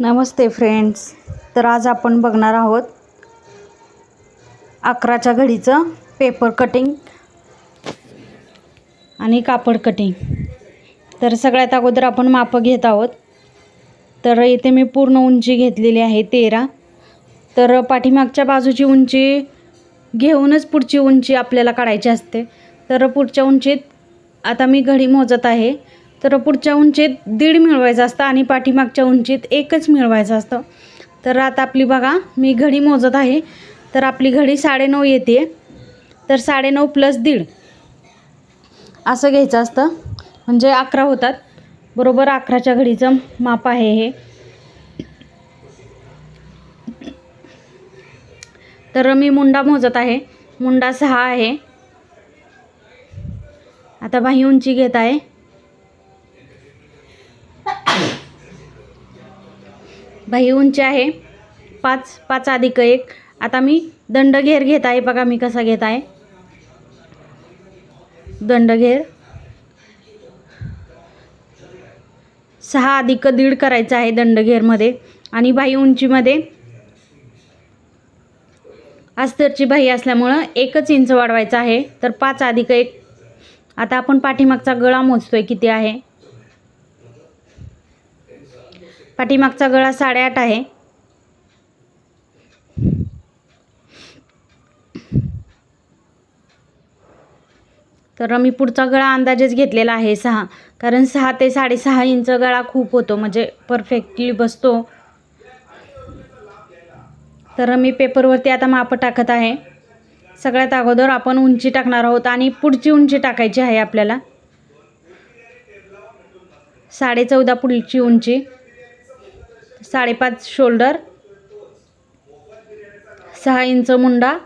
नमस्ते friends तर आज आपण बघणार आहोत अकराच्या घडीचं पेपर कटिंग आणि कापड कटिंग तर सगळ्यात अगोदर आपण मापं घेत आहोत. तर इथे मी पूर्ण उंची घेतलेली आहे तेरा. तर पाठीमागच्या बाजूची उंची घेऊनच पुढची उंची आपल्याला काढायची असते. तर पुढच्या उंचीत आता मी घडी मोजत आहे. तर पुढच्या उंचीत दीड मिळवायचं असतं आणि पाठीमागच्या उंचीत एकच मिळवायचं असतं. तर आता आपली बघा मी घडी मोजत आहे. तर आपली घडी साडेनऊ येते. तर साडेनऊ प्लस दीड. असं घ्यायचं असतं. म्हणजे अकरा होतात. बरोबर अकराच्या घडीचं माप आहे हे. तर मी मुंडा मोजत आहे. मुंडा सहा आहे. आता बाही उंची घेत आहे. बाही उंची आहे. पाच पाच अधिक एक. आता मी दंडघेर घेत आहे. बघा मी कसा घेत आहे. दंडघेर सहा अधिक दीड करायचं आहे दंडघेरमध्ये आणि बाही उंचीमध्ये अस्तरची बाही असल्यामुळं एकच इंच वाढवायचं आहे. तर पाच अधिक एक. आता आपण पाठीमागचा गळा मोजतोय किती आहे. पाठीमागचा गळा साडेआठ आहे. तर मी पुढचा गळा अंदाजेच घेतलेला आहे सहा. कारण सहा ते साडेसहा इंच गळा खूप होतो म्हणजे परफेक्टली बसतो. तर मी पेपरवरती आता माप टाकत आहे. सगळ्यात अगोदर आपण उंची टाकणार आहोत आणि पुढची उंची टाकायची आहे आपल्याला. साडे चौदा पुढची उंची. साडेपाच शोल्डर. सहा इंच मुंडा.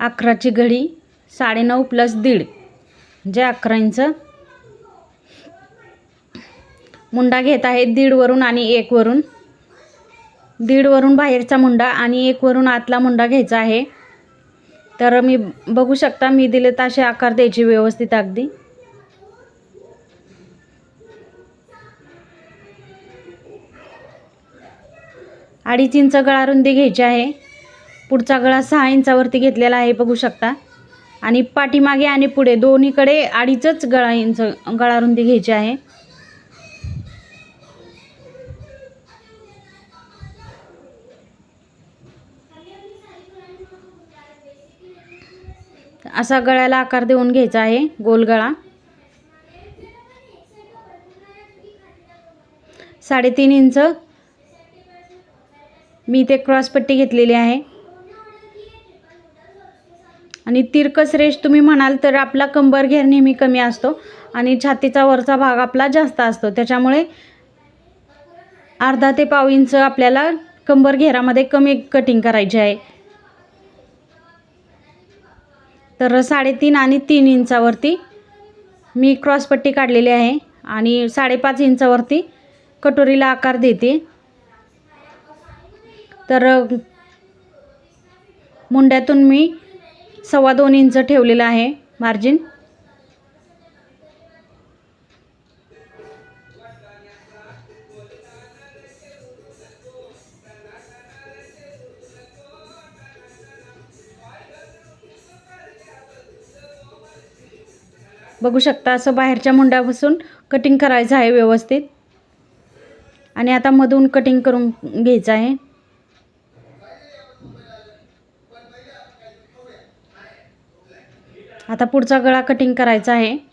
अकराची घडी साडेनऊ प्लस दीड. म्हणजे अकरा इंच. मुंडा घेत आहे दीडवरून आणि एकवरून. दीडवरून बाहेरचा मुंडा आणि एकवरून आतला मुंडा घ्यायचा आहे. तर मी बघू शकता मी दिले तसे आकार द्यायचे व्यवस्थित अगदी. अडीच इंच गळा रुंदी घ्यायची आहे. पुढचा गळा सहा इंचावरती घेतलेला आहे बघू शकता. आणि पाठीमागे आणि पुढे दोन्हीकडे अडीचच गळा इंच गळा रुंदी घ्यायची आहे. असा गळ्याला आकार देऊन घ्यायचा आहे गोल गळा. साडेतीन इंच. मी ते क्रॉसपट्टी घेतलेली आहे. आणि तिरकस रेश तुम्ही म्हणाल तर आपला कंबर घेर नेहमी कमी असतो आणि छातीचा वरचा भाग आपला जास्त असतो. त्याच्यामुळे अर्धा ते पाव इंच आपल्याला कंबर घेरामध्ये कमी कटिंग करायची आहे. तर साडेतीन आणि तीन इंचावरती मी क्रॉसपट्टी काढलेली आहे आणि साडेपाच इंचावरती कटोरीला आकार देते. तर मुंड्यातून मी सव्वा दोन इंच ठेवलेलं आहे मार्जिन. बघू शकता असं बाहेरच्या मुंड्यापासून कटिंग करायचं आहे व्यवस्थित. आणि आता मधून कटिंग करून घ्यायचं आहे. आता पुढचा गळा कटिंग करायचा आहे.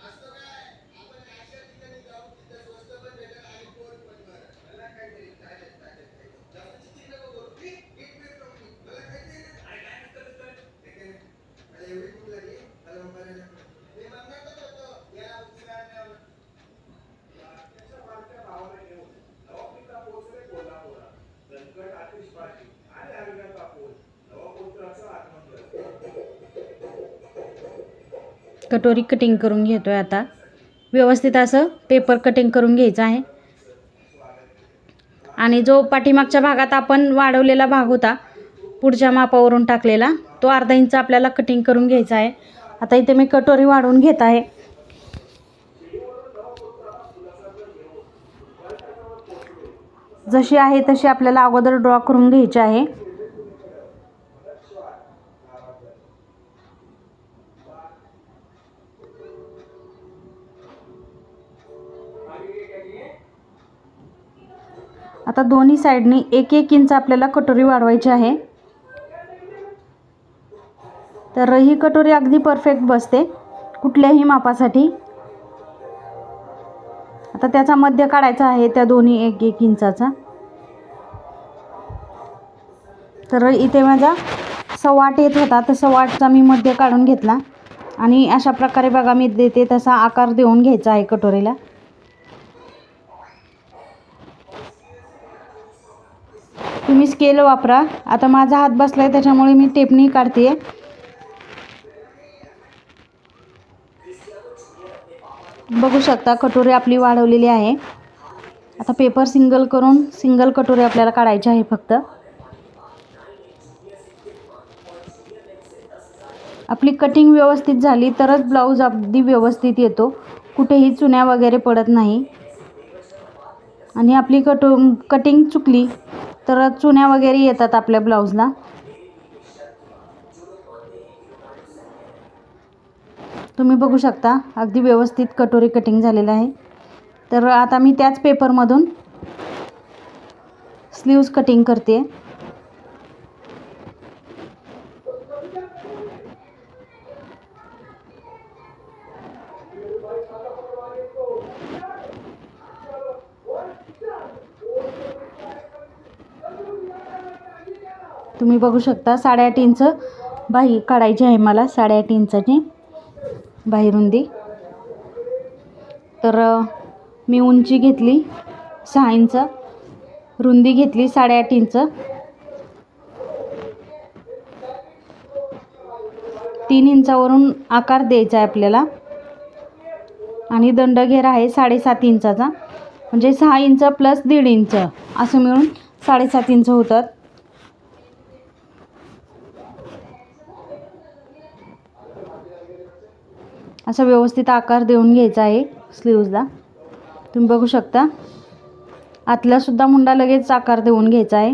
कटोरी कटिंग करून घेतो आहे आता. व्यवस्थित असं पेपर कटिंग करून घ्यायचं आहे. आणि जो पाठीमागच्या भागात आपण वाढवलेला भाग होता पुढच्या मापावरून टाकलेला तो अर्धा इंच आपल्याला कटिंग करून घ्यायचा आहे. आता इथे मी कटोरी वाढवून घेत आहे. जशी आहे तशी आपल्याला अगोदर ड्रॉ करून घ्यायची आहे. आता दोन्ही साईडनी एक एक इंच आपल्याला कटोरी वाढवायची आहे. तर ही कटोरी अगदी परफेक्ट बसते कुठल्याही मापासाठी. आता त्याचा मध्य काढायचा आहे त्या दोन्ही एक एक इंचाचा. तर इथे माझा सव्वाट येत होता तर सव्वाटचा मी मध्य काढून घेतला. आणि अशा प्रकारे बघा मी देते तसा आकार देऊन घ्यायचा आहे कटोरीला. तुम्ही स्केल वापरा. आता माझा हात बसला आहे त्याच्यामुळे मी टेपनी काढते बघू शकता कटोरी आपली वाढवलेली आहे. आता पेपर सिंगल करून सिंगल कटोरी आपल्याला काढायची आहे फक्त. आपली कटिंग व्यवस्थित झाली तरच ब्लाऊज अगदी व्यवस्थित येतो. कुठेही चुन्या वगैरे पडत नाही. आणि आपली कटो कटिंग चुकली तर चुन्या वगैरे येतात आपल्या ब्लाऊजला. तुम्ही बघू शकता अगदी व्यवस्थित कटोरी कटिंग झालेलं आहे. तर आता मी त्याच पेपरमधून स्लीव्ज कटिंग करते. तुम्ही बघू शकता साडेआठ इंच बाही काढायची आहे मला साडेआठ इंचाची बाही रुंदी तर मी उंची घेतली सहा इंच रुंदी घेतली साडेआठ इंच. तीन इंचावरून आकार द्यायचा आहे आपल्याला. आणि दंडघेर आहे साडेसात इंचाचा. म्हणजे सहा इंच प्लस दीड इंच असं मिळून साडेसात इंच होतात. असा व्यवस्थित आकार देऊन घ्यायचा आहे स्लीव्जला तुम्ही बघू शकता. आतल्यासुद्धा मुंडा लगेच आकार देऊन घ्यायचा आहे.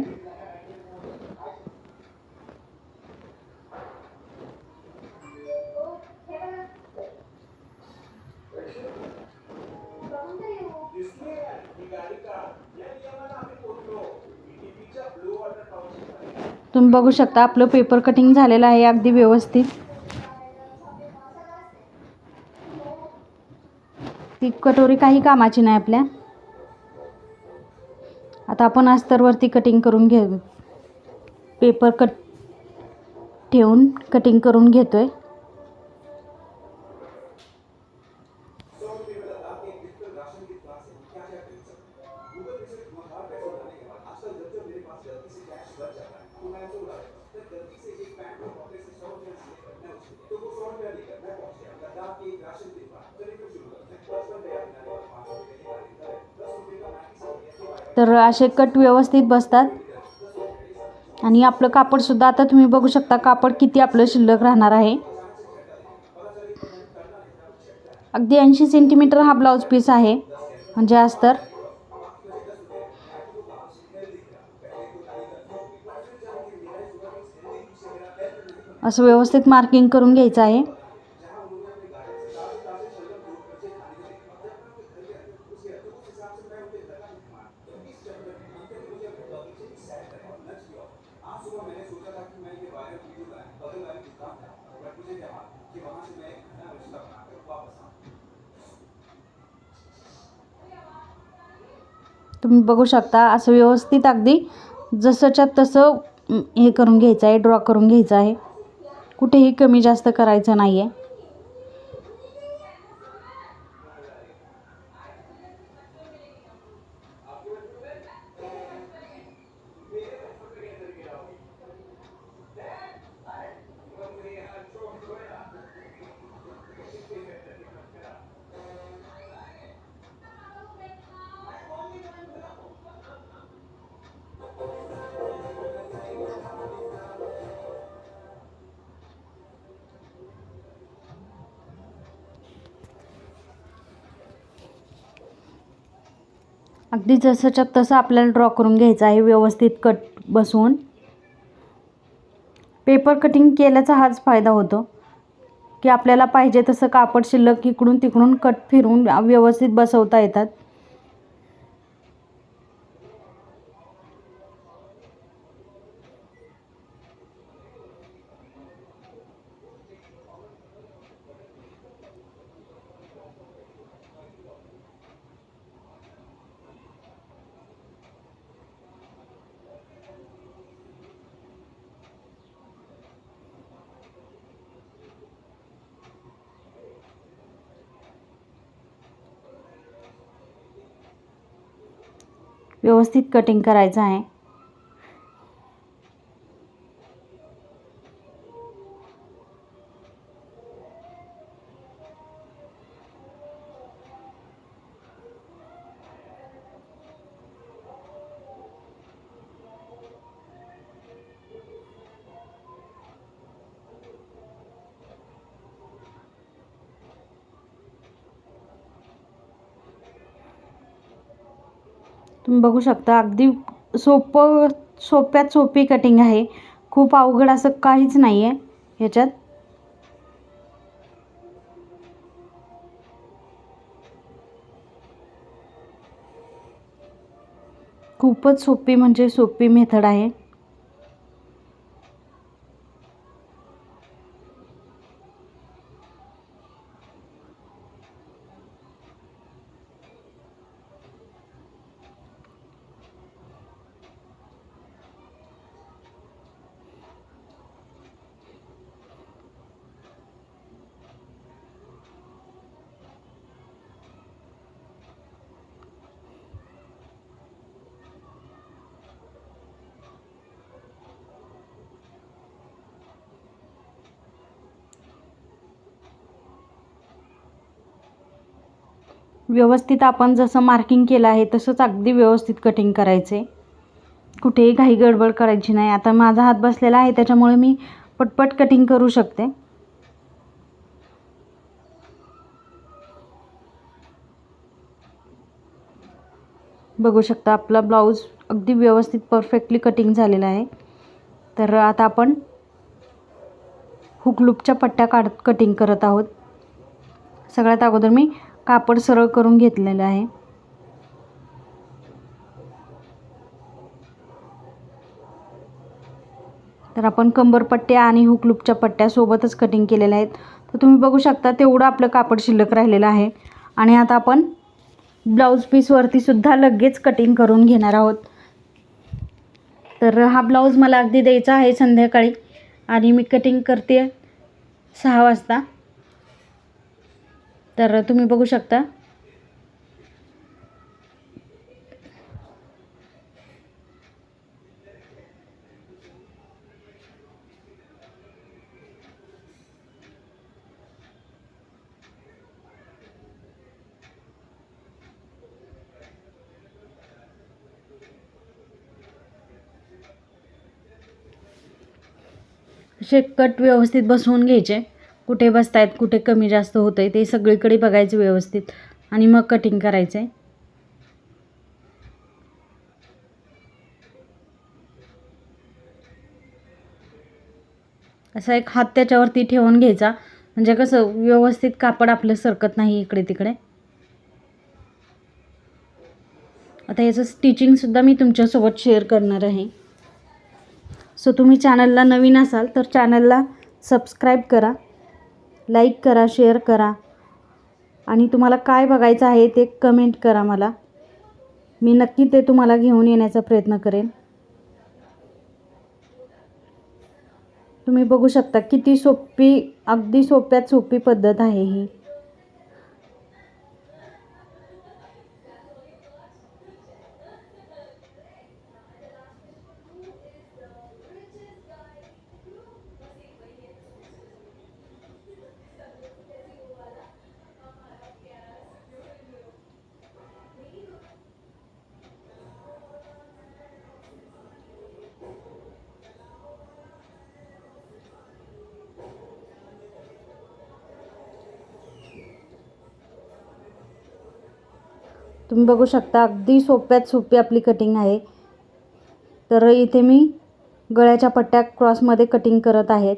तुम्ही बघू शकता आपलं पेपर कटिंग झालेलं आहे अगदी व्यवस्थित. ती कटोरी काही कामाची नाही आपल्या. आता आपण अस्तरवरती कटिंग करून घेऊ पेपर कट ठेवून कटिंग करून घेतोय. तर असे कट व्यवस्थित बसतात. आणि आपलं कापडसुद्धा आता तुम्ही बघू शकता कापड किती आपलं शिल्लक राहणार आहे. अगदी ऐंशी सेंटीमीटर हा ब्लाऊज पीस आहे. म्हणजे अस्तर. असं व्यवस्थित मार्किंग करून घ्यायचं आहे. तुम्ही बघू शकता असं व्यवस्थित अगदी जसंच्या तसं हे करून घ्यायचं आहे ड्रॉ करून घ्यायचं आहे. कुठेही कमी जास्त करायचं नाही आहे अगदी जसंच्या तसं आपल्याला ड्रॉ करून घ्यायचं आहे व्यवस्थित कट बसवून. पेपर कटिंग केल्याचा हाच फायदा होतो. की आपल्याला पाहिजे तसं कापड शिल्लक इकडून तिकडून कट फिरून व्यवस्थित बसवता येतात. व्यवस्थित कटिंग करायचं आहे. तुम्ही बघू शकता अगदी सोपं सोप्यात सोपी कटिंग आहे. खूप अवघड असं काहीच नाही आहे ह्याच्यात. खूपच सोपी म्हणजे सोपी मेथड आहे. व्यवस्थित आपण जसं मार्किंग केलं आहे तसंच अगदी व्यवस्थित कटिंग करायचे. कुठेही घाई गडबड करायची नाही. आता माझा हात बसलेला आहे त्याच्यामुळे मी पटपट कटिंग करू शकते. बघू शकता आपला ब्लाऊज अगदी व्यवस्थित परफेक्टली कटिंग झालेला आहे. तर आता आपण हुकलूपच्या पट्ट्या काढत कटिंग करत आहोत. सगळ्यात अगोदर मी कापड सरळ करून घेतलेलं आहे. तर आपण कंबरपट्ट्या आणि हुकलूपच्या पट्ट्या सोबतच कटिंग केलेल्या आहेत. तर तुम्ही बघू शकता तेवढं आपलं कापड शिल्लक राहिलेलं आहे. आणि आता आपण ब्लाऊज पीसवरतीसुद्धा लगेच कटिंग करून घेणार आहोत. तर हा ब्लाऊज मला अगदी द्यायचा आहे संध्याकाळी. आणि मी कटिंग करते सहा वाजता. तर तुम्ही बघू शकता. असे कट व्यवस्थित बसवून घ्यायचे. कुठे बसतायत कुठे कमी जास्त होतं आहे ते सगळीकडे बघायचं व्यवस्थित. आणि मग कटिंग करायचं आहे असा एक हात त्याच्यावरती ठेवून घ्यायचा. म्हणजे कसं व्यवस्थित कापड आपलं सरकत नाही इकडे तिकडे. आता याचं स्टिचिंगसुद्धा मी तुमच्यासोबत शेअर करणार आहे. सो तुम्ही चॅनलला नवीन असाल तर चॅनलला सबस्क्राईब करा. लाईक करा शेअर करा. आणि तुम्हाला काय बघायचं आहे ते कमेंट करा मला. मी नक्की ते तुम्हाला घेऊन येण्याचा प्रयत्न करेन. तुम्ही बघू शकता किती सोपी अगदी सोप्यात सोपी पद्धत आहे ही. तुम्ही बघू शकता अगदी सोप्यात सोपी आपली कटिंग आहे. तर इथे मी गळ्याच्या पट्ट्या क्रॉसमध्ये कटिंग करत आहेत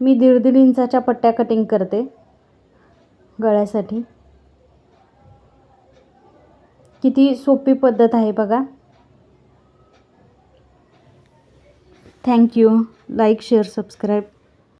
मी दीड दीड इंचाच्या पट्ट्या कटिंग करते गळ्यासाठी. किती सोपी पद्धत आहे बघा. Thank you like share subscribe